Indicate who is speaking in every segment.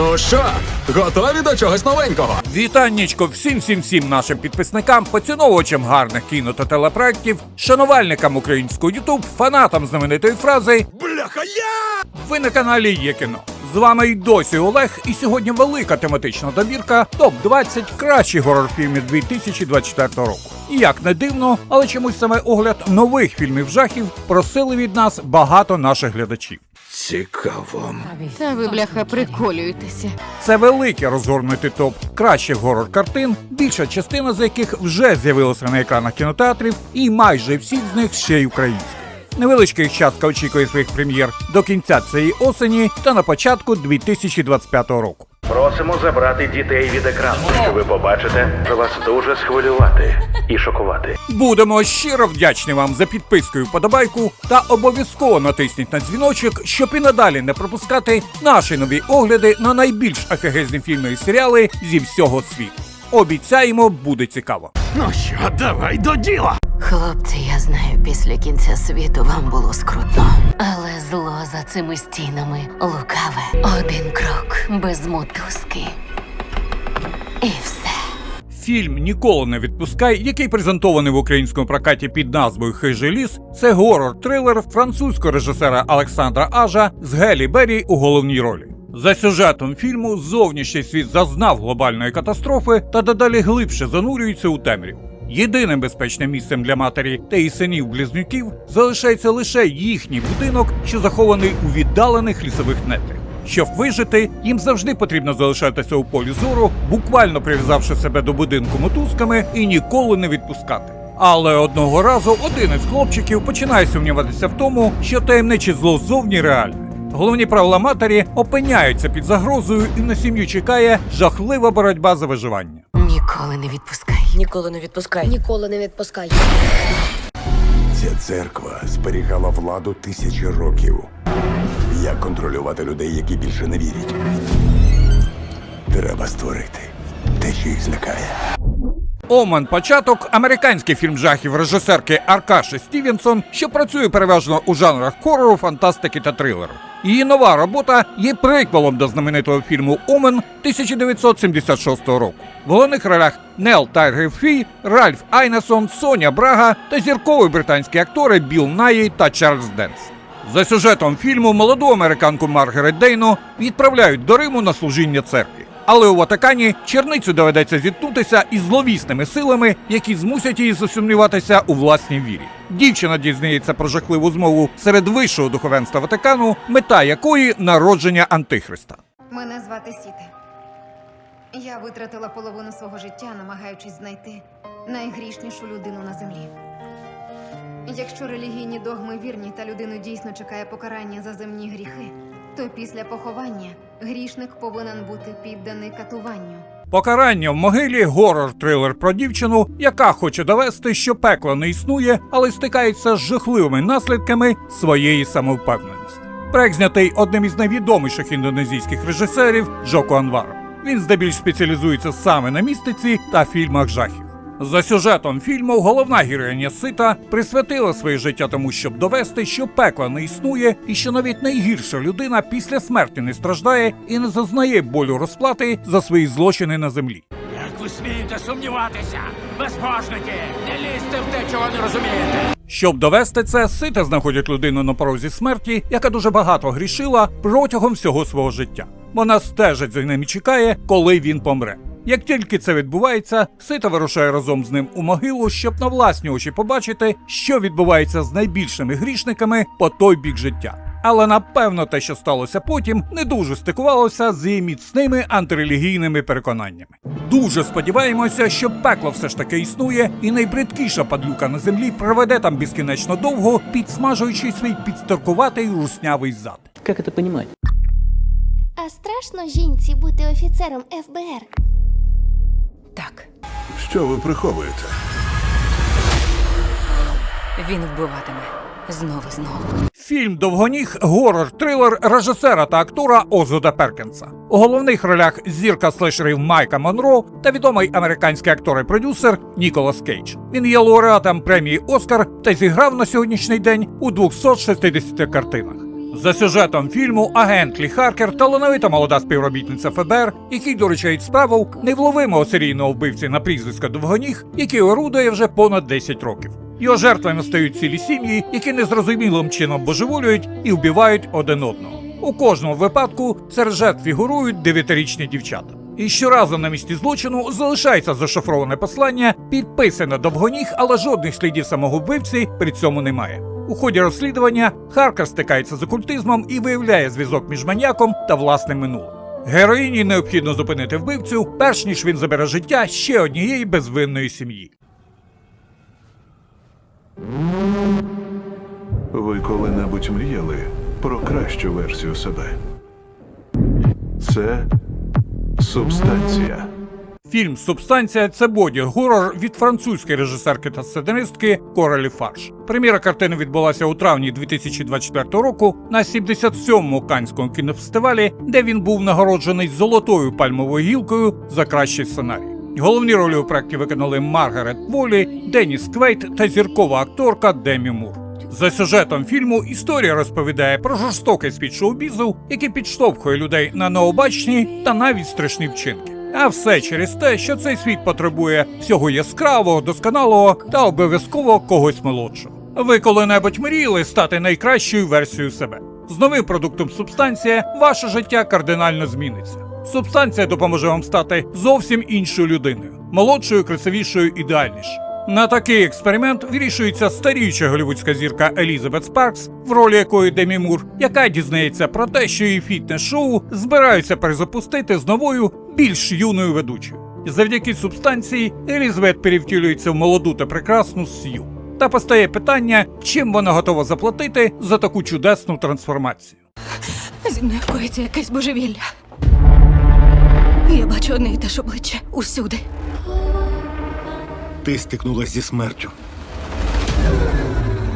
Speaker 1: Ну що, готові до чогось новенького?
Speaker 2: Вітаннячко всім всім всім нашим підписникам, поціновувачам гарних кіно та телепроектів, шанувальникам українського Ютуб, фанатам знаменитої фрази
Speaker 1: Бляха, я!
Speaker 2: Ви на каналі Є кіно. З вами й досі Олег, і сьогодні велика тематична добірка топ 20 кращих горор-фільмів 2024 року. І як не дивно, але чомусь саме огляд нових фільмів жахів просили від нас багато наших глядачів.
Speaker 1: Цікаво.
Speaker 3: Та ви, бляха, приколюєтеся.
Speaker 2: Це великий розгорнутий топ кращих горор-картин, більша частина з яких вже з'явилася на екранах кінотеатрів, і майже всі з них ще й українські. Невеличка їх частка очікує своїх прем'єр до кінця цієї осені та на початку 2025 року.
Speaker 4: Просимо забрати дітей від екрану. Що ви побачите, що вас дуже схвилювати і шокувати.
Speaker 2: Будемо щиро вдячні вам за підписку і вподобайку та обов'язково натисніть на дзвіночок, щоб і надалі не пропускати наші нові огляди на найбільш офігезні фільми і серіали зі всього світу. Обіцяємо, буде цікаво.
Speaker 1: Ну що, давай до діла.
Speaker 3: Хлопці, я знаю, після кінця світу вам було скрутно. Але зло за цими стінами лукаве. Один крок без мотузки. І все.
Speaker 2: Фільм Ніколи не відпускай, який презентований в українському прокаті під назвою Хижий ліс, це горор-трилер французького режисера Олександра Ажа з Гелі Беррі у головній ролі. За сюжетом фільму зовнішній світ зазнав глобальної катастрофи та дедалі глибше занурюється у темряву. Єдиним безпечним місцем для матері та її синів близнюків залишається лише їхній будинок, що захований у віддалених лісових нетрах. Щоб вижити, їм завжди потрібно залишатися у полі зору, буквально прив'язавши себе до будинку мотузками і ніколи не відпускати. Але одного разу один із хлопчиків починає сумніватися в тому, що таємниче зло зовні реальне. Головні правила матері опиняються під загрозою, і на сім'ю чекає жахлива боротьба за виживання.
Speaker 3: Ніколи не відпускай.
Speaker 5: Ніколи не відпускай.
Speaker 6: Ніколи не відпускай.
Speaker 7: Ця церква зберігала владу тисячі років. Як контролювати людей, які більше не вірять? Треба створити те, що їх злякає.
Speaker 2: Омен початок американський фільм жахів режисерки Аркаші Стівенсон, що працює переважно у жанрах хорору, фантастики та трилеру. Її нова робота є приквелом до знаменитого фільму Омен 1976 року. В головних ролях Нел Тайгер Фі, Ральф Айнесон, Соня Брага та зіркові британські актори Білл Наї та Чарльз Денс. За сюжетом фільму молоду американку Маргарет Дейну відправляють до Риму на служіння церкві. Але у Ватикані черницю доведеться зіткнутися із зловісними силами, які змусять її засумніватися у власній вірі. Дівчина дізнається про жахливу змову серед вищого духовенства Ватикану, мета якої народження Антихриста.
Speaker 8: Мене звати Сіта. Я витратила половину свого життя, намагаючись знайти найгрішнішу людину на землі. Якщо релігійні догми вірні та людину дійсно чекає покарання за земні гріхи, то після поховання грішник повинен бути підданий катуванню.
Speaker 2: Покарання в могилі горор-трилер про дівчину, яка хоче довести, що пекло не існує, але стикається з жахливими наслідками своєї самовпевненості. Проект знятий одним із найвідоміших індонезійських режисерів Джоко Анваром. Він здебільш спеціалізується саме на містиці та фільмах жахів. За сюжетом фільму головна героїня Сита присвятила своє життя тому, щоб довести, що пекла не існує, і що навіть найгірша людина після смерті не страждає і не зазнає болю розплати за свої злочини на землі.
Speaker 9: Як ви смієте сумніватися? Безбожники! Не лізьте в те, чого не розумієте!
Speaker 2: Щоб довести це, сита знаходять людину на порозі смерті, яка дуже багато грішила протягом всього свого життя. Вона стежить за ним і чекає, коли він помре. Як тільки це відбувається, сита вирушає разом з ним у могилу, щоб на власні очі побачити, що відбувається з найбільшими грішниками по той бік життя. Але напевно те, що сталося потім, не дуже стикувалося з її міцними антирелігійними переконаннями. Дуже сподіваємося, що пекло все ж таки існує, і найбридкіша падлюка на землі проведе там безкінечно довго, підсмажуючи свій підстаркуватий руснявий зад.
Speaker 5: Як це понимать?
Speaker 6: А страшно жінці бути офіцером ФБР.
Speaker 3: Так,
Speaker 7: Що ви приховуєте?
Speaker 3: він вбиватиме. Знову і знову.
Speaker 2: Фільм Довгоніг горор-трилер режисера та актора Озуда Перкінса. У головних ролях зірка слешерів Майка Монро та відомий американський актор і продюсер Ніколас Кейдж. Він є лауреатом премії Оскар та зіграв на сьогоднішній день у 260 картинах. За сюжетом фільму агент Лі Харкер, талановита молода співробітниця ФБР, який доручають справу невловимого серійного вбивці на прізвисько Довгоніг, який орудує вже понад 10 років. Його жертвами стають цілі сім'ї, які незрозумілим чином божеволюють і вбивають один одного. У кожному випадку серед жертв фігурують дев'ятирічні дівчата. І щоразу на місці злочину залишається зашифроване послання, підписане довгоніг, але жодних слідів самого вбивці при цьому немає. У ході розслідування Харкер стикається з окультизмом і виявляє зв'язок між маньяком та власним минулим. Героїні необхідно зупинити вбивцю, перш ніж він забере життя ще однієї безвинної сім'ї.
Speaker 10: Ви коли-небудь мріяли про кращу версію себе? Це субстанція.
Speaker 2: Фільм Субстанція це боді горор від французької режисерки та сценаристки Корелі Фарш. Прем'єра картини відбулася у травні 2024 року на 77-му Канському кінофестивалі, де він був нагороджений золотою пальмовою гілкою за кращий сценарій. Головні ролі у проєкті виконали Маргарет Волі, Деніс Квейт та зіркова акторка Демі Мур. За сюжетом фільму історія розповідає про жорстокий світ шоу-бізу, який підштовхує людей на необачні та навіть страшні вчинки. А все через те, що цей світ потребує всього яскравого, досконалого та обов'язково когось молодшого. Ви коли-небудь мріяли стати найкращою версією себе. З новим продуктом субстанція ваше життя кардинально зміниться. Субстанція допоможе вам стати зовсім іншою людиною, молодшою, красивішою, ідеальнішою. На такий експеримент вирішується старіюча голівудська зірка Елізабет Спаркс, в ролі якої Демі Мур, яка дізнається про те, що її фітнес-шоу збираються перезапустити з новою, більш юною ведучою. Завдяки субстанції Елізабет перевтілюється в молоду та прекрасну Сью. Та постає питання, чим вона готова заплатити за таку чудесну трансформацію.
Speaker 5: Зі мною коїться якесь божевілля. Я бачу одне і те ж обличчя усюди.
Speaker 11: Ти стикнулася зі смертю.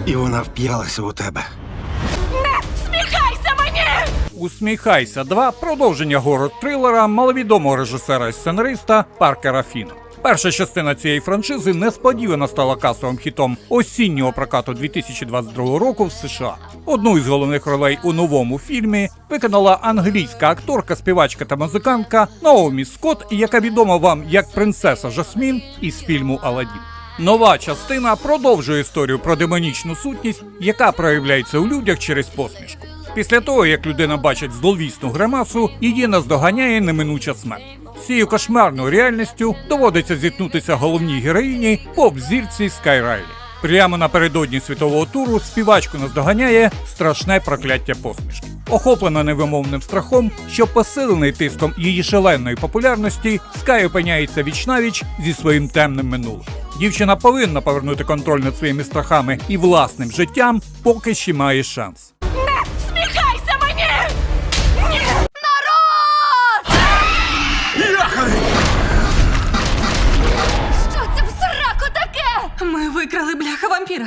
Speaker 11: І вона вп'ялася у тебе.
Speaker 5: Сміхайся мені!
Speaker 2: Усміхайся 2 продовження город трилера маловідомого режисера і сценариста Паркера Фіна. Перша частина цієї франшизи несподівано стала касовим хітом осіннього прокату 2022 року в США. Одну із головних ролей у новому фільмі виконала англійська акторка, співачка та музикантка Наомі Скотт, яка відома вам як принцеса Жасмін із фільму Аладдін. Нова частина продовжує історію про демонічну сутність, яка проявляється у людях через посмішку. Після того, як людина бачить зловісну гримасу, її наздоганяє неминуча смерть. Цією кошмарною реальністю доводиться зіткнутися головній героїні поп-зірці Скай Райлі. Прямо напередодні світового туру співачку наздоганяє страшне прокляття посмішки. Охоплена невимовним страхом, що посилений тиском її шаленої популярності, Скай опиняється вічнавіч зі своїм темним минулим. Дівчина повинна повернути контроль над своїми страхами і власним життям, поки ще має шанс.
Speaker 5: Викрали бляха вампіра.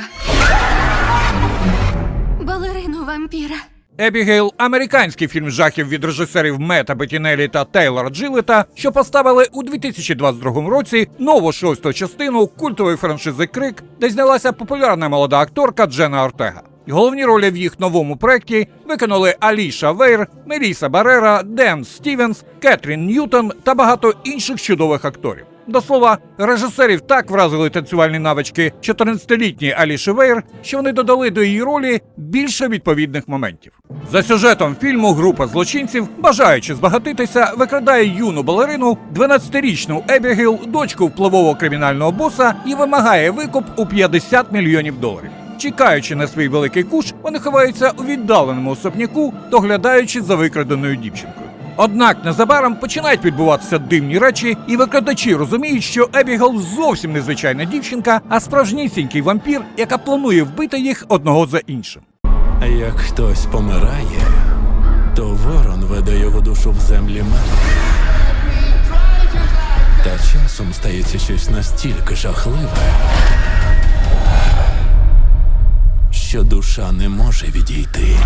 Speaker 6: Балерину вампіра.
Speaker 2: Ебігейл американський фільм жахів від режисерів Мета Бетінелі та Тейлора Джилета, що поставили у 2022 році нову шосту частину культової франшизи Крик, де знялася популярна молода акторка Джена Ортега. Головні ролі в їх новому проєкті виконали Аліша Вейр, Меліса Барера, Ден Стівенс, Кетрін Ньютон та багато інших чудових акторів. До слова, режисерів так вразили танцювальні навички 14-літньої Аліші Вейр, що вони додали до її ролі більше відповідних моментів. За сюжетом фільму група злочинців, бажаючи збагатитися, викрадає юну балерину, 12-річну Ебігейл, дочку впливового кримінального боса, і вимагає викуп у 50 мільйонів доларів. Чекаючи на свій великий куш, вони ховаються у віддаленому особняку, доглядаючи за викраденою дівчинкою. Однак незабаром починають відбуватися дивні речі, і викрадачі розуміють, що Ебігел зовсім не звичайна дівчинка, а справжнісінький вампір, яка планує вбити їх одного за іншим.
Speaker 9: Як хтось помирає, то ворон веде його душу в землі мертвих. Та часом стається щось настільки жахливе, що душа не може відійти.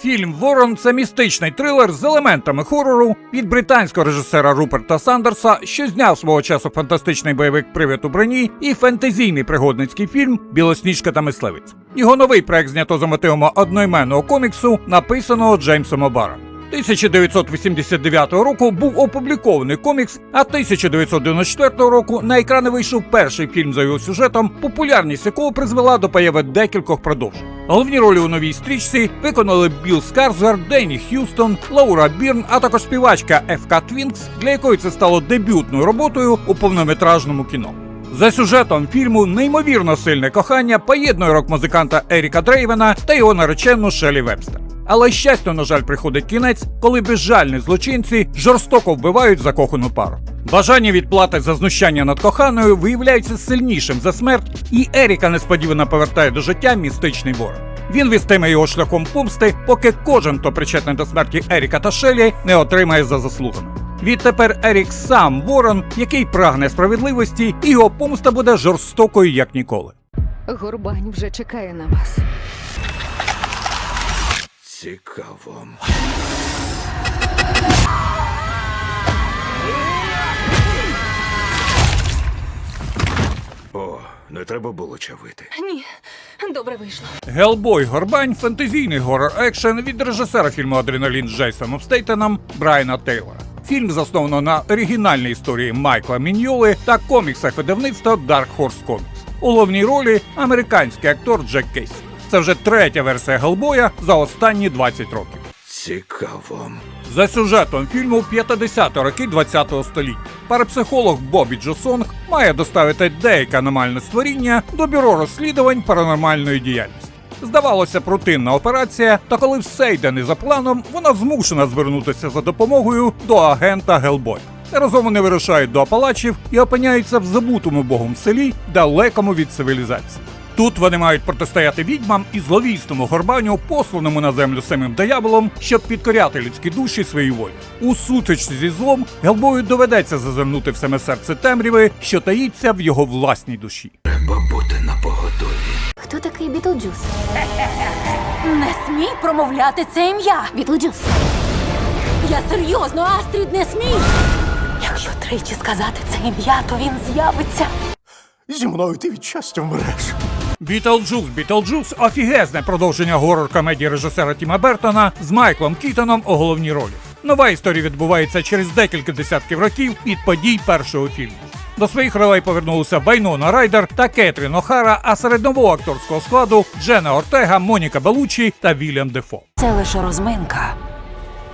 Speaker 2: Фільм Ворон це містичний трилер з елементами хорору від британського режисера Руперта Сандерса, що зняв свого часу фантастичний бойовик Привід у броні і фентезійний пригодницький фільм Білосніжка та мисливець. Його новий проект знято за мотивами одноіменного коміксу, написаного Джеймсом Обаром. 1989 року був опублікований комікс, а 1994 року на екрани вийшов перший фільм за його сюжетом, популярність якого призвела до появи декількох продовжень. Головні ролі у новій стрічці виконали Білл Скарсгар, Денні Х'юстон, Лаура Бірн, а також співачка ФК Твінкс, для якої це стало дебютною роботою у повнометражному кіно. За сюжетом фільму неймовірно сильне кохання поєднує рок-музиканта Еріка Дрейвена та його наречену Шелі Вебстер. Але щастю, на жаль, приходить кінець, коли безжальні злочинці жорстоко вбивають закохану пару. Бажання відплати за знущання над коханою виявляється сильнішим за смерть, і Еріка несподівано повертає до життя містичний ворог. Він вістиме його шляхом помсти, поки кожен, хто причетний до смерті Еріка та Шелі, не отримає за заслугами. Відтепер Ерік сам ворон, який прагне справедливості, і його помста буде жорстокою як ніколи.
Speaker 5: Горбань вже чекає на вас.
Speaker 1: Цікаво. О, не треба було чавити.
Speaker 5: Ні, добре вийшло.
Speaker 2: Гелбой Горбань фентезійний горор екшен від режисера фільму Адреналін з Джейсоном Стейтеном Брайана Тейлора. Фільм засновано на оригінальній історії Майкла Міньоли та коміксах видавництва Dark Horse Comics. У головній ролі американський актор Джек Кейс. Це вже третя версія Гелбоя за останні 20 років.
Speaker 1: Цікаво.
Speaker 2: За сюжетом фільму 50-ті роки 20-го століття парапсихолог Бобі Джосонг має доставити деяке аномальне створіння до бюро розслідувань паранормальної діяльності. Здавалося, б, рутинна операція, та коли все йде не за планом, вона змушена звернутися за допомогою до агента Гелбоя. Разом вони вирушають до Апалачів і опиняються в забутому богом селі, далекому від цивілізації. Тут вони мають протистояти відьмам і зловісному горбаню, посланому на землю самим дияволом, щоб підкоряти людські душі своїй волі. У сутичці зі злом Гелбою доведеться зазирнути в саме серце темряви, що таїться в його власній душі.
Speaker 1: Треба бути на поготові.
Speaker 3: Хто такий Бітлджус?
Speaker 6: Не смій промовляти це ім'я!
Speaker 3: Бітлджус.
Speaker 6: Я серйозно, Астрід, не смій! Якщо тричі сказати це ім'я, то він з'явиться.
Speaker 11: Зі мною ти від щастя вмреш.
Speaker 2: Бітлджус Бітлджус офігезне продовження горор-комедії режисера Тіма Бертона з Майклом Кітоном у головній ролі. Нова історія відбувається через декілька десятків років від подій першого фільму. До своїх ролей повернулися Вайнона Райдер та Кетрін Охара, а серед нового акторського складу Джена Ортега, Моніка Белучі та Вільям Дефо.
Speaker 6: Це лише розминка.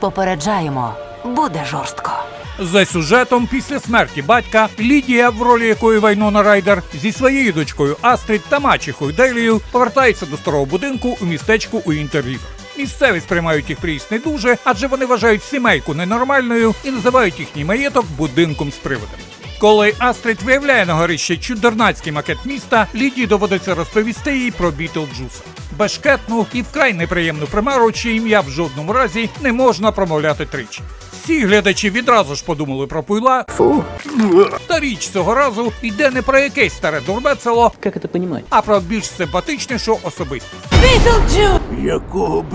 Speaker 6: Попереджаємо, буде жорстко.
Speaker 2: За сюжетом після смерті батька Лідія, в ролі якої Вайнона Райдер, зі своєю дочкою Астрід та мачехою Делією повертається до старого будинку у містечку у Інтеррівер. Місцеві сприймають їх приїзд не дуже, адже вони вважають сімейку ненормальною і називають їхній маєток будинком з привидами. Коли Астрид виявляє на горищі чудернацький макет міста, Лідії доводиться розповісти їй про Бітлджуса. Бешкетну і вкрай неприємну примару, чиє ім'я в жодному разі не можна промовляти тричі. Всі глядачі відразу ж подумали про пуйла. Фу. Та річ цього разу йде не про якесь старе дурбецело,
Speaker 12: Как это понимать?
Speaker 2: а про більш симпатичнішу особистість.
Speaker 6: Бітлджус!
Speaker 11: Якого б.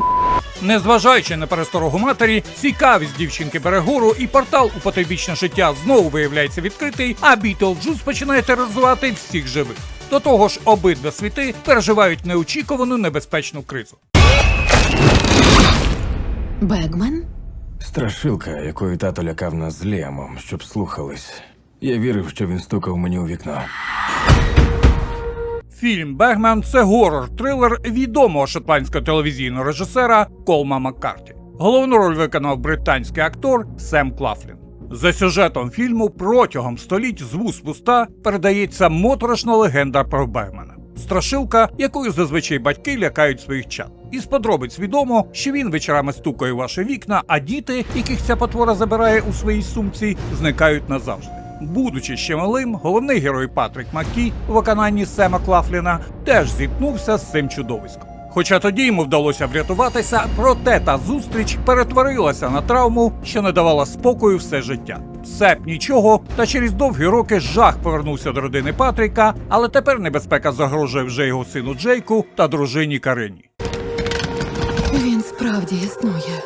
Speaker 2: Незважаючи на пересторогу матері, цікавість дівчинки бере гору, і портал у потойбічне життя знову виявляється відкритий, а Бітлджус починає тероризувати всіх живих. До того ж, обидва світи переживають неочікувану небезпечну кризу.
Speaker 5: Бегман?
Speaker 11: Страшилка, якою тато лякав нас з Ліамом, щоб слухались. Я вірив, що він стукав мені у вікно.
Speaker 2: Фільм Бегмен це горор-трилер відомого шотландського телевізійного режисера Колма Маккарті. Головну роль виконав британський актор Сем Клафлін. За сюжетом фільму протягом століть з вуст в уста передається моторошна легенда про Бегмена. Страшилка, якою зазвичай батьки лякають своїх чад. Із подробиць відомо, що він вечорами стукає ваші вікна, а діти, яких ця потвора забирає у своїй сумці, зникають назавжди. Будучи ще малим, головний герой Патрік Маккі у виконанні Сема Клафліна теж зіткнувся з цим чудовиськом. Хоча тоді йому вдалося врятуватися, проте та зустріч перетворилася на травму, що не давала спокою все життя. Сеп нічого, та через довгі роки жах повернувся до родини Патріка, але тепер небезпека загрожує вже його сину Джейку та дружині Карині.
Speaker 5: Він справді справді існує.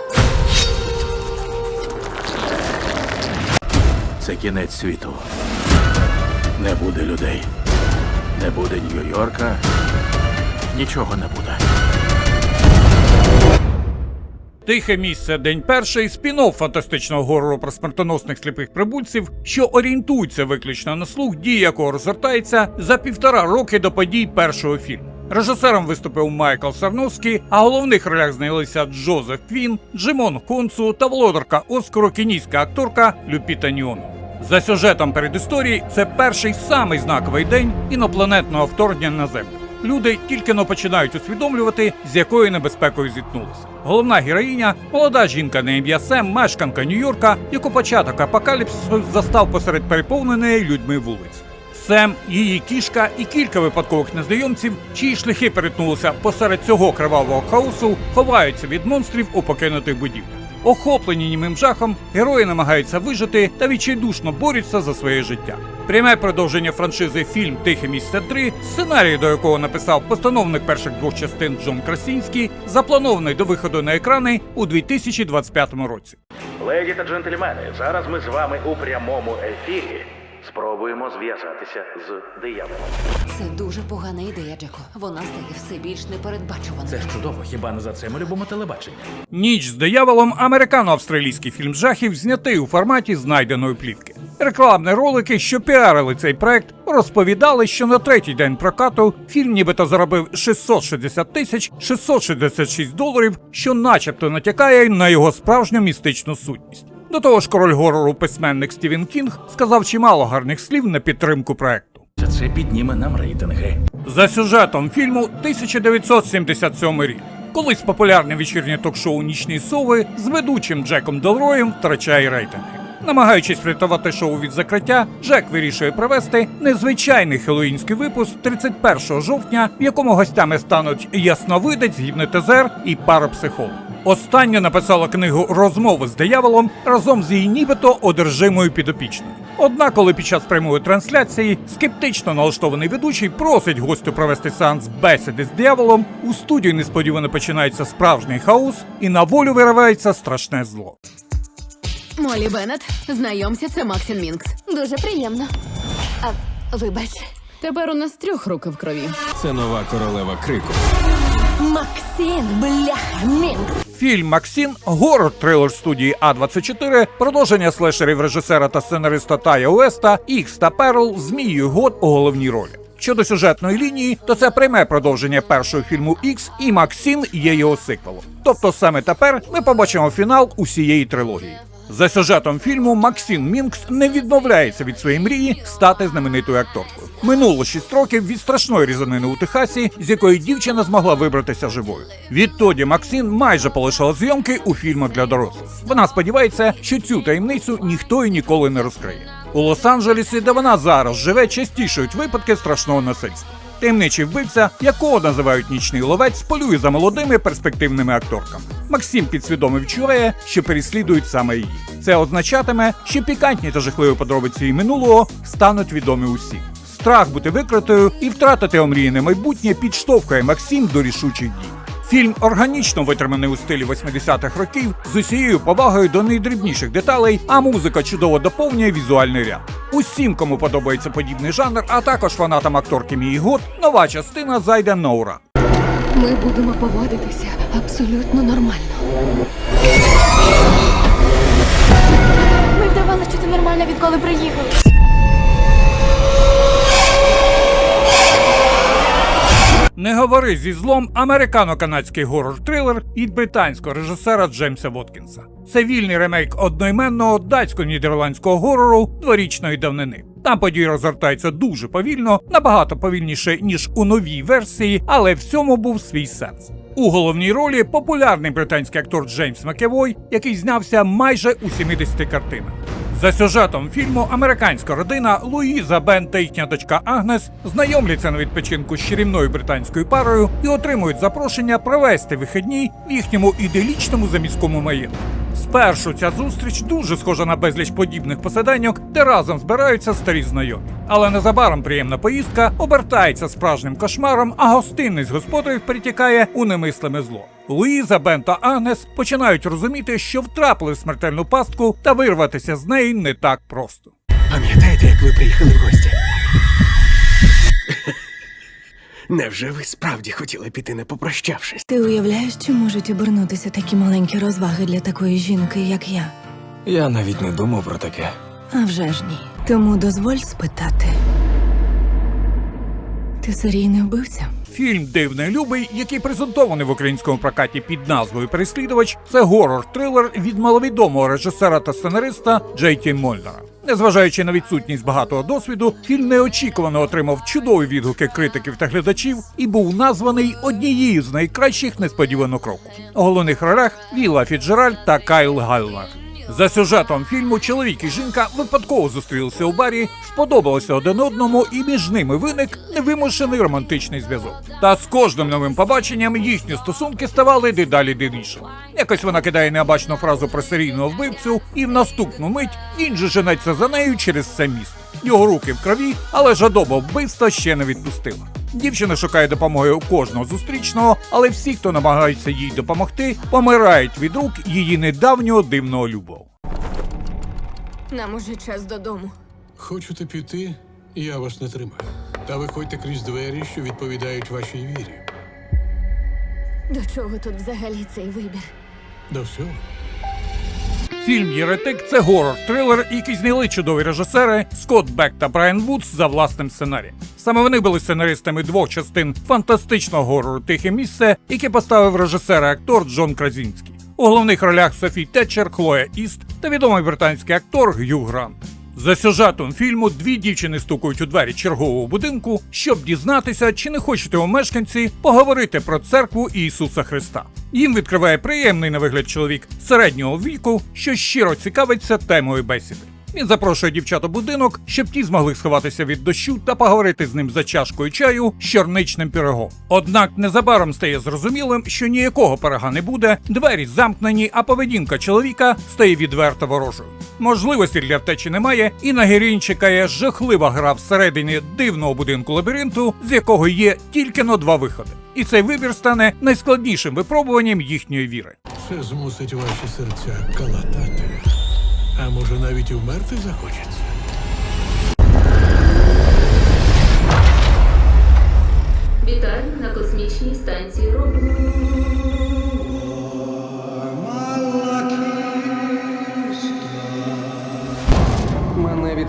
Speaker 9: Це кінець світу. Не буде людей. Не буде Нью-Йорка. Нічого не буде.
Speaker 2: Тихе місце день перший спін-офф фантастичного горору про смертоносних сліпих прибульців, що орієнтується виключно на слух, дії якого розгортається за півтора роки до подій першого фільму. Режисером виступив Майкл Сарновський, а головних ролях знялися Джозеф Квін, Джимон Хонсу та володарка Оскару кенійська акторка Люпіта Ніоно. За сюжетом передісторії це перший самий знаковий день інопланетного вторгнення на землю. Люди тільки но починають усвідомлювати, з якою небезпекою зіткнулися. Головна героїня молода жінка на ім'я Сем, мешканка Нью-Йорка, яку початок апокаліпсису застав посеред переповненої людьми вулиць. Сем, її кішка і кілька випадкових незнайомців, чиї шляхи перетнулися посеред цього кривавого хаосу, ховаються від монстрів у покинутих будівлях. Охоплені німим жахом, герої намагаються вижити та відчайдушно борються за своє життя. Пряме продовження франшизи фільм Тихе місце 3, сценарій до якого написав постановник перших двох частин Джон Красінський, запланований до виходу на екрани у 2025 році.
Speaker 4: Леді та джентльмени, зараз ми з вами у прямому ефірі спробуємо зв'язатися з дияволом.
Speaker 6: Це дуже погана ідея, Джеко. Вона стає все більш непередбачуваною.
Speaker 9: Це ж чудово, хіба не за це ми любимо телебачення?
Speaker 2: Ніч з дияволом американо-австралійський фільм жахів знятий у форматі знайденої плівки. Рекламні ролики, що піарили цей проект, розповідали, що на третій день прокату фільм нібито заробив 660 тисяч 666 доларів, що начебто натякає на його справжню містичну сутність. До того ж, король горору письменник Стівен Кінг сказав чимало гарних слів на підтримку проекту.
Speaker 9: Це це підніме нам рейтинги.
Speaker 2: За сюжетом фільму 1977 рік. Колись популярне вечірнє ток-шоу Нічні сови з ведучим Джеком Делроєм втрачає рейтинги. Намагаючись врятувати шоу від закриття, Джек вирішує провести незвичайний хеллоїнський випуск 31 жовтня, в якому гостями стануть ясновидець, гіпнотизер і парапсихолог. Остання написала книгу Розмови з дияволом разом з її нібито одержимою підопічною. Однак, коли під час прямої трансляції скептично налаштований ведучий просить гостю провести сеанс бесіди з дияволом, у студії несподівано починається справжній хаос, і на волю виривається страшне зло.
Speaker 5: Молі Беннет, знайомся, це Максін Мінкс.
Speaker 6: Дуже приємно. А, вибач.
Speaker 5: Тепер у нас трьох руки в крові.
Speaker 11: Це нова королева крику.
Speaker 6: Максим, бляха, Мінкс.
Speaker 2: Фільм Максін горор трилер студії А24, продовження слешерів режисера та сценариста Тая Уеста, Ікс та Перл з Мією Год у головній ролі. Щодо сюжетної лінії, то це пряме продовження першого фільму Ікс, і Максін є його сиквелом. Тобто саме тепер ми побачимо фінал усієї трилогії. За сюжетом фільму Максін Мінкс не відмовляється від своєї мрії стати знаменитою акторкою. Минуло 6 років від страшної різанини у Техасі, з якої дівчина змогла вибратися живою. Відтоді Максін майже полишила зйомки у фільмах для дорослих. Вона сподівається, що цю таємницю ніхто і ніколи не розкриє. У Лос-Анджелесі, де вона зараз живе, частішають випадки страшного насильства. Таємничий вбивця, якого називають нічний ловець, полює за молодими перспективними акторками. Максим підсвідомо відчуває, що переслідують саме її. Це означатиме, що пікантні та жахливі подробиці її минулого стануть відомі усім. Страх бути викритою і втратити омріяне майбутнє підштовхує Максим до рішучих дій. Фільм органічно витриманий у стилі 80-х років з усією повагою до найдрібніших деталей, а музика чудово доповнює візуальний ряд. Усім, кому подобається подібний жанр, а також фанатам акторки Мії Год, нова частина зайде на ура.
Speaker 5: Ми будемо поводитися абсолютно нормально.
Speaker 6: Ми вдавали, що це нормально, відколи приїхали.
Speaker 2: Не говори зі злом американо-канадський горор-трилер від британського режисера Джеймса Воткінса. Це вільний ремейк одноіменного датсько-нідерландського горору дворічної давнини. Там події розгортаються дуже повільно, набагато повільніше ніж у новій версії, але в цьому був свій сенс. У головній ролі популярний британський актор Джеймс Макевой, який знявся майже у 70 картинах. За сюжетом фільму американська родина Луїза Бен та їхня дочка Агнес знайомляться на відпочинку з чарівною британською парою і отримують запрошення провести вихідні в їхньому іделічному заміському маєтку. Спершу ця зустріч дуже схожа на безліч подібних посиденьок, де разом збираються старі знайомі. Але незабаром приємна поїздка обертається справжнім кошмаром, а гостинність господарів перетікає у немислиме зло. Луїза, Бен та Агнес починають розуміти, що втрапили в смертельну пастку, та вирватися з неї не так просто.
Speaker 12: Пам'ятаєте, як ви приїхали в гості? Невже ви справді хотіли піти, не попрощавшись?
Speaker 5: Ти уявляєш, чи можуть обернутися такі маленькі розваги для такої жінки, як я?
Speaker 11: Я навіть не думав про таке.
Speaker 5: А вже ж ні. Тому дозволь спитати. Ти серійний вбивця?
Speaker 2: Фільм Дивний любий, який презентований в українському прокаті під назвою Переслідувач, це горор-трилер від маловідомого режисера та сценариста Джей Ті Мольнера. Незважаючи на відсутність багатого досвіду, фільм неочікувано отримав чудові відгуки критиків та глядачів і був названий однією з найкращих несподіванок року. Головних ролях Віла Фіджеральд та Кайл Галлер. За сюжетом фільму чоловік і жінка випадково зустрілися у барі, сподобалися один одному, і між ними виник невимушений романтичний зв'язок. Та з кожним новим побаченням їхні стосунки ставали дедалі дивнішими. Якось вона кидає необачну фразу про серійного вбивцю, і в наступну мить же женеться за нею через все місто. Його руки в крові, але жадоба вбивства ще не відпустила. Дівчина шукає допомоги у кожного зустрічного, але всі, хто намагається їй допомогти, помирають від рук її недавнього дивного любов.
Speaker 5: Нам уже час додому.
Speaker 12: Хочете піти? Я вас не тримаю. Та виходьте крізь двері, що відповідають вашій вірі.
Speaker 5: До чого тут взагалі цей вибір?
Speaker 12: До всього.
Speaker 2: Фільм Єретик це горор-трилер, який зняли чудові режисери Скотт Бек та Брайан Вудс за власним сценарієм. Саме вони були сценаристами двох частин фантастичного горору Тихе місце, яке поставив режисер і актор Джон Кразінський. У головних ролях Софі Тетчер, Хлоя Іст та відомий британський актор Г'ю Грант. За сюжетом фільму дві дівчини стукають у двері чергового будинку, щоб дізнатися, чи не хочуть його мешканці поговорити про церкву Ісуса Христа. Їм відкриває приємний на вигляд чоловік середнього віку, що щиро цікавиться темою бесіди. Він запрошує дівчат у будинок, щоб ті змогли сховатися від дощу та поговорити з ним за чашкою чаю з чорничним пирогом. Однак незабаром стає зрозумілим, що ніякого пирога не буде, двері замкнені, а поведінка чоловіка стає відверто ворожою. Можливості для втечі немає, і на героїн чекає жахлива гра всередині дивного будинку лабіринту, з якого є тільки но два виходи. І цей вибір стане найскладнішим випробуванням їхньої віри.
Speaker 12: Це змусить ваші серця калатати. А може навіть і вмерти захочеться.
Speaker 3: Вітаю на космічній станції Робот.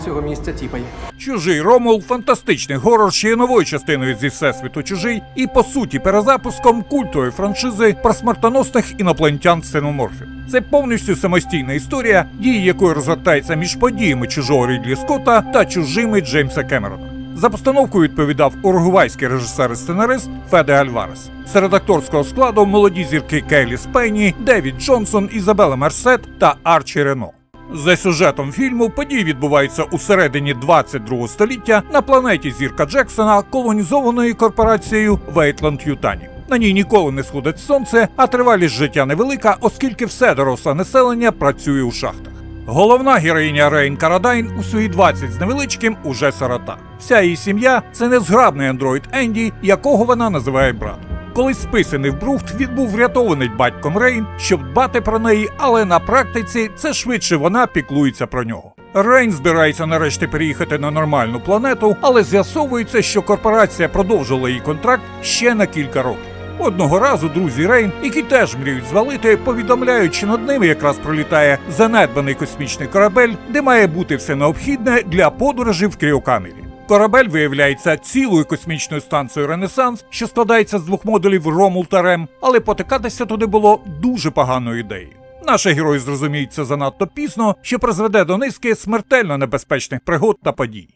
Speaker 12: Цього місця тіпає.
Speaker 2: Чужий Ромул фантастичний горор ще є новою частиною зі всесвіту чужий і по суті перезапуском культової франшизи про смертоносних інопланетян синоморфів. Це повністю самостійна історія, дії якої розгортається між подіями чужого Рідлі Скотта та чужими Джеймса Кемерона. За постановку відповідав уругвайський режисер і сценарист Феде Альварес. Серед акторського складу молоді зірки Кейлі Спейні, Девід Джонсон, Ізабела Мерсет та Арчі Рено. За сюжетом фільму події відбуваються у середині 22 століття на планеті Зірка Джексона, колонізованої корпорацією Вейтланд Ютані. На ній ніколи не сходить сонце, а тривалість життя невелика, оскільки все доросле населення працює у шахтах. Головна героїня Рейн Карадайн у свої 20 з невеличким уже сирота. Вся її сім'я це незграбний андроїд Енді, якого вона називає братом. Колись списаний в Бруфт, він був врятований батьком Рейн, щоб дбати про неї, але на практиці це швидше вона піклується про нього. Рейн збирається нарешті переїхати на нормальну планету, але з'ясовується, що корпорація продовжила її контракт ще на кілька років. Одного разу друзі Рейн, які теж мріють звалити, повідомляють, що над ними якраз пролітає занедбаний космічний корабель, де має бути все необхідне для подорожі в кріокамері. Корабель виявляється цілою космічною станцією Ренесанс, що складається з двох модулів Ромул та Рем, але потикатися туди було дуже поганою ідеєю. Наші герої зрозуміють це занадто пізно, що призведе до низки смертельно небезпечних пригод та подій.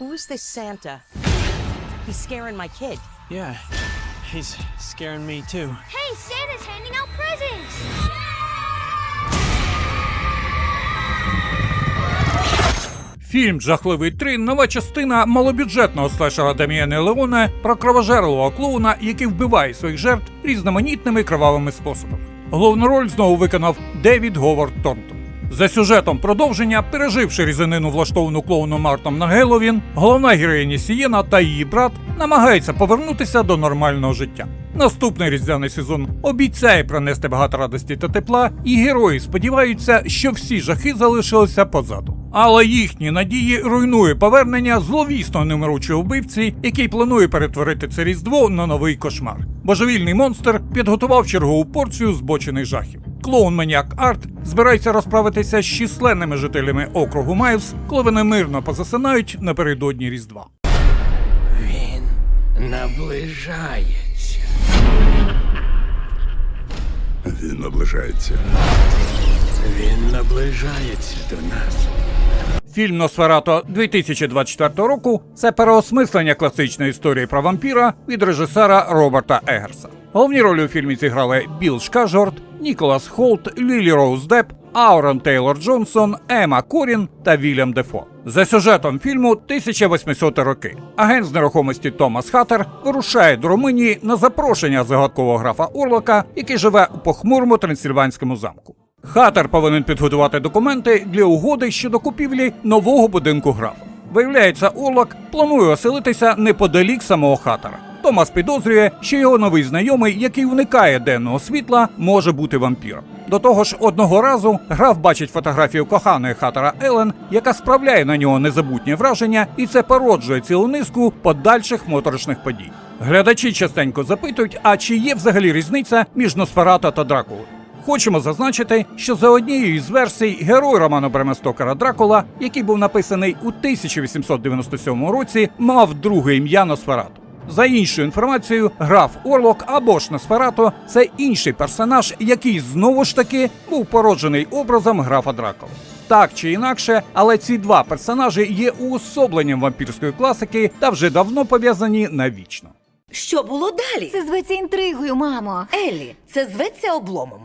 Speaker 6: Who's this Santa? He's scaring my kid.
Speaker 12: Yeah, he's scaring me too.
Speaker 6: Hey, Santa's handing out presents!
Speaker 2: Фільм Жахливий 3» – нова частина малобюджетного слешера Даміена Леона про кровожерливого клоуна, який вбиває своїх жертв різноманітними кровавими способами. Головну роль знову виконав Девід Говард Торнтон. За сюжетом продовження, переживши різанину влаштовану клоуном Мартом на Геловін, головна героїня Сієна та її брат намагаються повернутися до нормального життя. Наступний різдвяний сезон обіцяє принести багато радості та тепла, і герої сподіваються, що всі жахи залишилися позаду. Але їхні надії руйнує повернення зловісного немиручого вбивці, який планує перетворити це різдво на новий кошмар. Божевільний монстр підготував чергову порцію збочених жахів. Клоун Маніак Арт збирається розправитися з численними жителями округу Майлз, коли вони мирно позасинають напередодні Різдва.
Speaker 9: Він наближається.
Speaker 7: Він наближається.
Speaker 9: Він наближається до нас.
Speaker 2: Фільм Носферато 2024 року це переосмислення класичної історії про вампіра від режисера Роберта Егерса. Головні ролі у фільмі зіграли Білл Шкажорт, Ніколас Холт, Лілі Роуз Депп, Аурон Тейлор Джонсон, Ема Корін та Вільям Дефо. За сюжетом фільму 1800 роки. Агент з нерухомості Томас Хаттер вирушає до Румунії на запрошення загадкового графа Орлока, який живе у похмурому трансильванському замку. Хатер повинен підготувати документи для угоди щодо купівлі нового будинку графа. Виявляється, Орлок планує оселитися неподалік самого хатера. Томас підозрює, що його новий знайомий, який уникає денного світла, може бути вампіром. До того ж, одного разу граф бачить фотографію коханої хатера Елен, яка справляє на нього незабутнє враження, і це породжує цілу низку подальших моторошних подій. Глядачі частенько запитують, а чи є взагалі різниця між Носферато та Дракулою? Хочемо зазначити, що за однією із версій герой роману Брема Стокера Дракула, який був написаний у 1897 році, мав друге ім'я Носферато. За іншою інформацією, граф Орлок або ж Носферато – це інший персонаж, який знову ж таки був породжений образом графа Дракула. Так чи інакше, але ці два персонажі є уособленням вампірської класики та вже давно пов'язані навічно.
Speaker 6: Що було далі?
Speaker 5: Це зветься інтригою, мамо.
Speaker 6: Еллі, це зветься обломом.